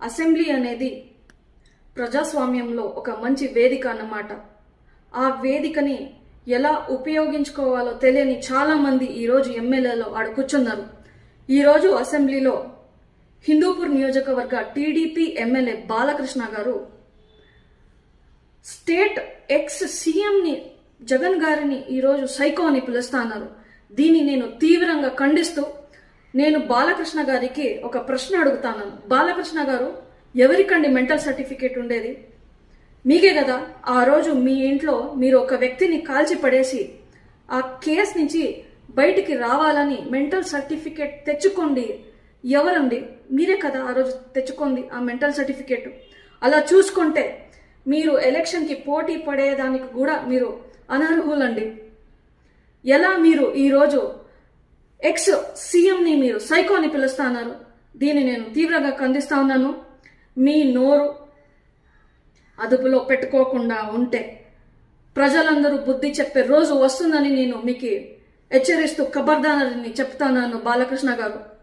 Assembly అనేది ప్రజాస్వామ్యంలో ఒక మంచి వేదిక అన్నమాట. ఆ వేదికని ఎలా ఉపయోగించుకోవాలో తెలియని చాలామంది ఈరోజు ఎమ్మెల్యేలో ఆడ కూర్చున్నారు. ఈరోజు అసెంబ్లీలో హిందూపూర్ నియోజకవర్గ టీడీపీ ఎమ్మెల్యే బాలకృష్ణ గారు స్టేట్ ఎక్స్ సీఎంని జగన్ గారిని ఈరోజు సైకో అని పిలుస్తా అన్నారు దీన్ని నేను తీవ్రంగా ఖండిస్తూ నేను బాలకృష్ణ గారికి ఒక ప్రశ్న అడుగుతాను. బాలకృష్ణ గారు ఎవరికండి మెంటల్ సర్టిఫికేట్ ఉండేది? మీకే కదా ఆ రోజు మీ ఇంట్లో మీరు ఒక వ్యక్తిని కాల్చి పడేసి ఆ కేసు నుంచి బయటికి రావాలని మెంటల్ సర్టిఫికేట్ తెచ్చుకోండి. ఎవరండి? మీరే కదా ఆ రోజు తెచ్చుకోండి ఆ మెంటల్ సర్టిఫికేట్. అలా చూసుకుంటే మీరు ఎలక్షన్కి పోటీ పడేదానికి కూడా మీరు అనర్హులండి. ఎలా మీరు ఈరోజు ఎక్స్ సీఎంని మీరు సైకో అని పిలుస్తున్నారు. దీన్ని నేను తీవ్రంగా ఖండిస్తా ఉన్నాను. మీ నోరు అదుపులో పెట్టుకోకుండా ఉంటే ప్రజలందరూ బుద్ధి చెప్పే రోజు వస్తుందని నేను మీకు హెచ్చరిస్తూ ఖబర్దానని చెప్తాను బాలకృష్ణ గారు.